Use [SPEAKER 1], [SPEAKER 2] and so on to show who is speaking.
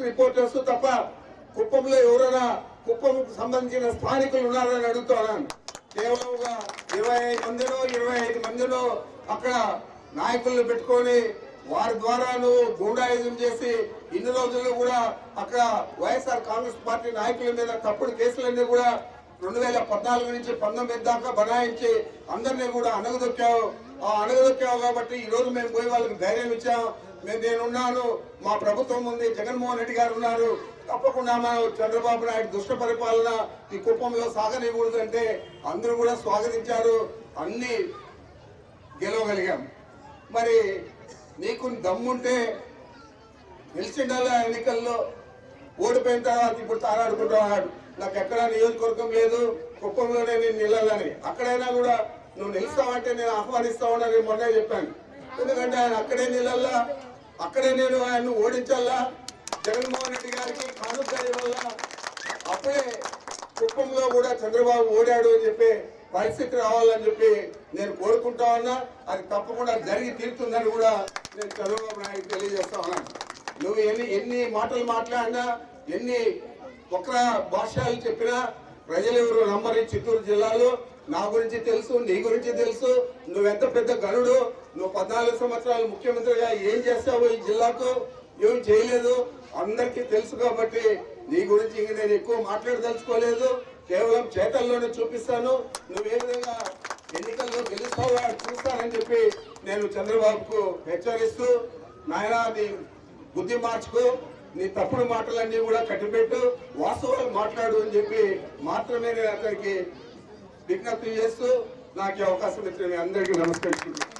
[SPEAKER 1] Reporters తప్ప కుప్పంలో ఎవరైనా కుప్పంకు సంబంధించిన స్థానికులు ఉన్నారని అడుగుతున్నాను కేవలం ఒక ఇరవై ఐదు మందిలో ఇరవై ఐదు మందిలో అక్కడ నాయకులను పెట్టుకొని వారి ద్వారాను గూండాయుధం చేసి ఇన్ని రోజుల్లో కూడా అక్కడ వైఎస్ఆర్ కాంగ్రెస్ పార్టీ నాయకుల మీద తప్పుడు కేసులన్నీ కూడా రెండు వేల పద్నాలుగు నుంచి పంతొమ్మిది దాకా బనాయించి అందరినీ కూడా అణగదొక్కావు. ఆ అణగదొక్కావు కాబట్టి ఈ రోజు మేము పోయి వాళ్ళకి ధైర్యం ఇచ్చాం. మేము నేనున్నాను. మా ప్రభుత్వం ఉంది. జగన్మోహన్ రెడ్డి గారు ఉన్నారు. తప్పకుండా మనం చంద్రబాబు నాయుడు దుష్ట పరిపాలన ఈ కుప్పంలో సాగనివ్వకూడదు అంటే అందరూ కూడా స్వాగతించారు. అన్ని గెలవగలిగాం. మరి నీకు దమ్ముంటే గెలిచిండాల ఎన్నికల్లో? ఓడిపోయిన తర్వాత ఇప్పుడు తారాడుకుంటున్నాడు నాకు ఎక్కడ నియోజకవర్గం లేదు కుప్పంలోనే నేను నిలవాలని అక్కడైనా కూడా నువ్వు నిలుస్తావంటే నేను ఆహ్వానిస్తామని నేను మొన్నే చెప్పాను. ఎందుకంటే ఆయన అక్కడే నిలల్లా అక్కడే నేను ఆయన్ను ఓడించాలా జగన్మోహన్ రెడ్డి గారికి కానుక వల్ల అప్పుడే కుప్పంలో కూడా చంద్రబాబు ఓడాడు అని చెప్పి పరిస్థితి రావాలని చెప్పి నేను కోరుకుంటా ఉన్నా. అది తప్పకుండా జరిగి తీరుతుందని కూడా నేను చంద్రబాబు నాయుడు తెలియజేస్తా ఉన్నాను. నువ్వు ఎన్ని ఎన్ని మాటలు మాట్లాడినా ఎన్ని ఒక్క భాషలు చెప్పినా ప్రజలు ఎవరు నమ్మరు చిత్తూరు జిల్లాలో? నా గురించి తెలుసు నీ గురించి తెలుసు. నువ్వెంత పెద్ద గనుడు నువ్వు పద్నాలుగు సంవత్సరాలు ముఖ్యమంత్రిగా ఏం చేస్తావు ఈ జిల్లాకు? ఏం చేయలేదు? అందరికీ తెలుసు కాబట్టి నీ గురించి ఇంక నేను ఎక్కువ మాట్లాడదలుచుకోలేదు. కేవలం చేతల్లోనే చూపిస్తాను. నువ్వు ఏ విధంగా ఎన్నికల్లో గెలుస్తావా చూస్తానని చెప్పి నేను చంద్రబాబుకు హెచ్చరిస్తూ నాయనా నీ బుద్ధి మార్చుకో. నీ తప్పుడు మాటలన్నీ కూడా కట్టిపెట్టు. వాస్తవాలు మాట్లాడు అని చెప్పి మాత్రమే నేను అతనికి విజ్ఞప్తి చేస్తూ నాకు అవకాశం ఇచ్చిన అందరికీ నమస్కరిస్తున్నాను.